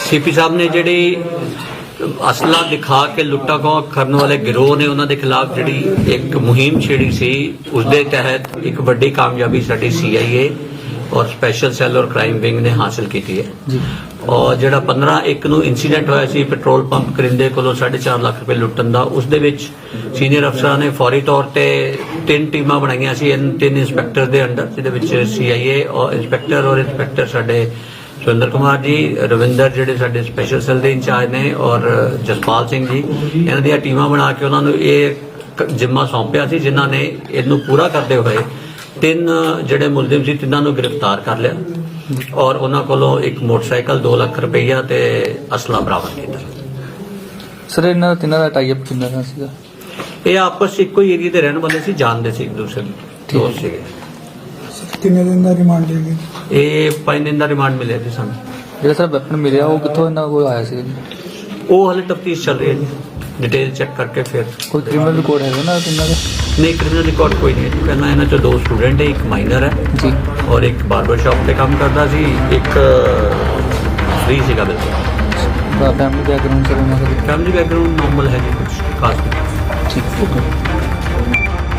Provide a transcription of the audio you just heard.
CP ਸਾਹਿਬ ਨੇ ਜਿਹੜੀ ਅਸਲਾ ਦਿਖਾ ਕੇ ਲੁੱਟਾ ਖੋਹ ਕਰਨ ਵਾਲੇ ਗਿਰੋਹ ਨੇ ਉਹਨਾਂ ਦੇ ਖਿਲਾਫ ਜਿਹੜੀ ਇੱਕ ਮੁਹਿੰਮ ਛੇੜੀ ਸੀ ਉਸ ਦੇ ਤਹਿਤ ਇੱਕ ਵੱਡੀ ਕਾਮਯਾਬੀ ਸਾਡੀ ਸੀਆਈਏ ਔਰ ਸਪੈਸ਼ਲ ਸੈੱਲ ਔਰ ਕ੍ਰਾਈਮ ਵਿੰਗ ਨੇ ਹਾਸਲ ਕੀਤੀ ਹੈ। ਔਰ ਜਿਹੜਾ 15 ਇੱਕ ਨੂੰ ਇਨਸੀਡੈਂਟ ਹੋਇਆ ਸੀ ਪੈਟਰੋਲ ਪੰਪ ਕਰਿੰਦੇ ਕੋਲੋਂ 4.5 ਲੱਖ ਰੁਪਏ ਲੁੱਟਣ ਦਾ ਉਸ ਦੇ ਵਿੱਚ ਸੀਨੀਅਰ ਅਫਸਰਾਂ ਨੇ ਫੌਰੀ ਤੌਰ ਤੇ ਤਿੰਨ ਟੀਮਾਂ ਬਣਾਈਆਂ ਸੀ ਤਿੰਨ ਇੰਸਪੈਕਟਰ ਦੇ ਅੰਡਰ ਜਿਹਦੇ ਵਿੱਚ ਸੀਆਈਏ ਔਰ ਇੰਸਪੈਕਟਰ ਔਰ ਇੰਸਪੈਕਟਰ ਸਾਡੇ ਸੁਰਿੰਦਰ ਕੁਮਾਰ ਜੀ ਰਵਿੰਦਰ ਜਿਹੜੇ ਸਾਡੇ ਸਪੈਸ਼ਲ ਸੈੱਲ ਦੇ ਇੰਚਾਰਜ ਨੇ ਔਰ ਜਸਪਾਲ ਸਿੰਘ ਜੀ ਇਹਨਾਂ ਦੀਆਂ ਟੀਮਾਂ ਬਣਾ ਕੇ ਉਹਨਾਂ ਨੂੰ ਇਹ ਜ਼ਿੰਮਾ ਸੌਂਪਿਆ ਸੀ ਜਿਨ੍ਹਾਂ ਨੇ ਇਹਨੂੰ ਪੂਰਾ ਕਰਦੇ ਹੋਏ ਤਿੰਨ ਜਿਹੜੇ ਮੁਲਜ਼ਮ ਸੀ ਤਿੰਨਾਂ ਨੂੰ ਗ੍ਰਿਫਤਾਰ ਕਰ ਲਿਆ ਔਰ ਉਹਨਾਂ ਕੋਲੋਂ ਇੱਕ ਮੋਟਰਸਾਈਕਲ 2 ਲੱਖ ਰੁਪਈਆ ਤੇ ਅਸਲਾ ਬਰਾਮਦ ਕੀਤਾ। ਸਰ ਇਹਨਾਂ ਦਾ ਤਿੰਨਾਂ ਦਾ ਟਾਈ ਅਪ ਕਿੰਨਾ ਦਾ ਸੀਗਾ? ਇਹ ਆਪਸ 'ਚ ਇੱਕੋ ਹੀ ਏਰੀਆ ਦੇ ਰਹਿਣ ਵਾਲੇ ਸੀ ਜਾਣਦੇ ਸੀ ਇੱਕ ਦੂਸਰੇ ਨੂੰ। ਦੋਸਤ ਸੀਗੇ। ਕਿੰਨੇ ਦਿਨ ਦਾ ਰਿਮਾਂਡ ਗਈ ਇਹ ਪੰਜ ਦਿਨ ਦਾ ਰਿਮਾਂਡ ਮਿਲਿਆ ਸੀ ਸਾਨੂੰ। ਜਿਹੜਾ ਸਰ ਵੈਪਨ ਮਿਲਿਆ ਉਹ ਕਿੱਥੋਂ ਇਹਨਾਂ ਕੋਲ ਆਇਆ ਸੀ ਉਹ ਹਲੇ ਤਫਤੀਸ਼ ਚੱਲ ਰਹੀ ਹੈ ਜੀ। ਡਿਟੇਲ ਚੈੱਕ ਕਰਕੇ ਫਿਰ ਕੋਈ ਕ੍ਰਿਮੀਨਲ ਰਿਕਾਰਡ ਹੈਗਾ ਨਾ ਤਿੰਨਾਂ ਦਾ ਨਹੀਂ ਕ੍ਰਿਮੀਨਲ ਰਿਕਾਰਡ ਕੋਈ ਨਹੀਂ ਜੀ। ਪਹਿਲਾਂ ਇਹਨਾਂ ਚੋਂ ਦੋ ਸਟੂਡੈਂਟ ਹੈ ਇੱਕ ਮਾਈਨਰ ਹੈ ਜੀ। ਔਰ ਇੱਕ ਬਾਰਬਰ ਸ਼ਾਪ ਤੇ ਕੰਮ ਕਰਦਾ ਸੀ ਇੱਕ ਫ੍ਰੀ ਸੀਗਾ ਬਿਲਕੁਲ। ਫੈਮਿਲੀ ਬੈਕਗ੍ਰਾਉਂਡ ਸਰ ਉਹਨਾਂ ਦਾ? ਫੈਮਿਲੀ ਬੈਕਗ੍ਰਾਉਂਡ ਨਾਰਮਲ ਹੈ ਜੀ ਕੁਝ ਖਾਸ ਨਹੀਂ। ਠੀਕ ਓਕੇ